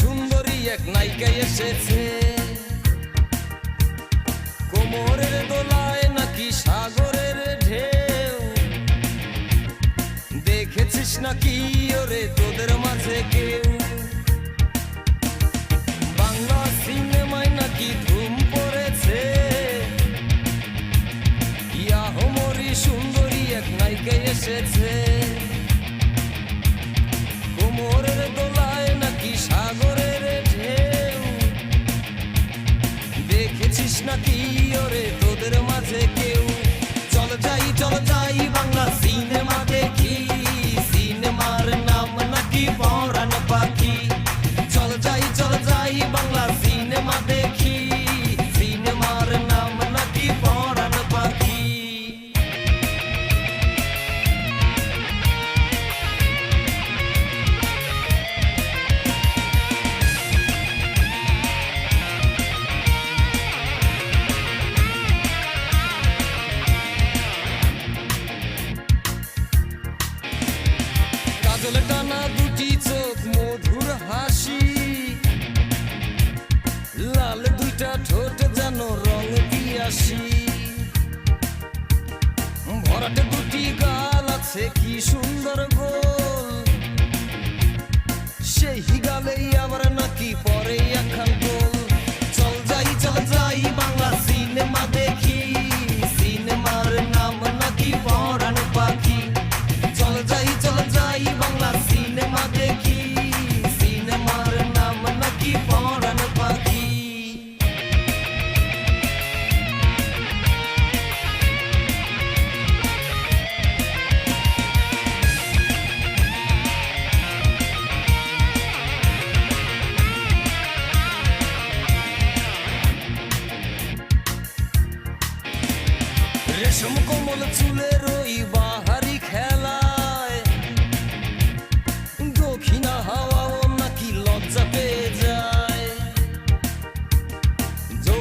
সুন্দরী এক নায়িকা এসেছে নাকি? ওরে তোদের মাঝে কেউ বাংলা সিনেমায় নাকি ধুম পড়েছে? ইয়া হোমরি সুন্দরী এক নায়িকা এসেছে। কোমরের দোলায় নাকি সাগরের ঢেউ? দেখেছিস নাকি? ওরে তোদের মাঝে কেউ? চল যাই চল যাই বাংলা কাজল টানা দুটি চোখ, মধুর হাসি। লাল দুইটা ঠোঁট যেন রং দিয়াসি ভরাটে দুটি গাল আছে, কি সুন্দর গোল। সেই গালেই আবার নাকি পরে একখান গোল।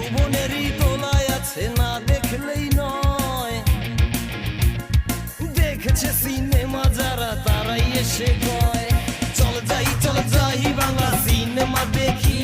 যৌবনেরই তোলায় আছে, না দেখলেই নয়। দেখেছে সিনেমা যারা, তারাই এসে কয়, চল যাই চল যাই বাংলা সিনেমা দেখি।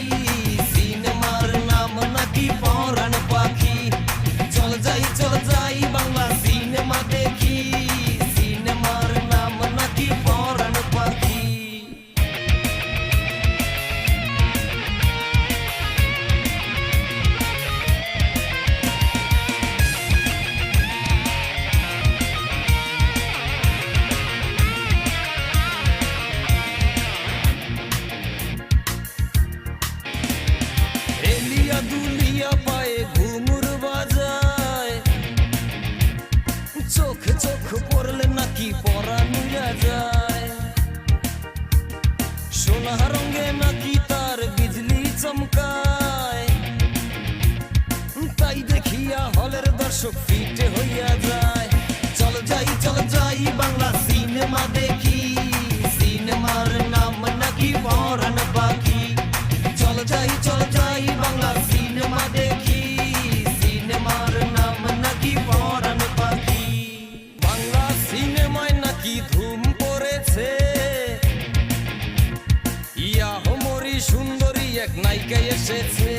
এক নায়িকা এসেছে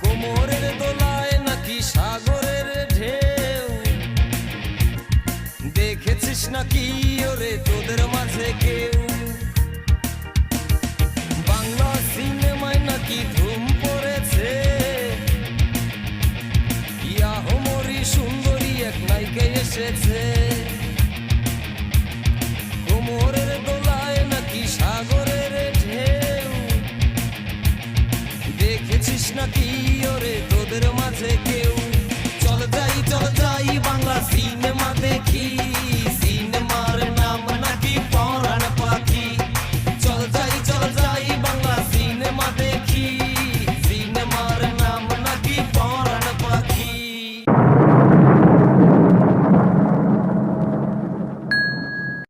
কোমরের দোলায় নাকি সাগরের ঢেউ দেখেছিস নাকি ওরে তোদের মাঝে কেউ নাকি ওরে তোদের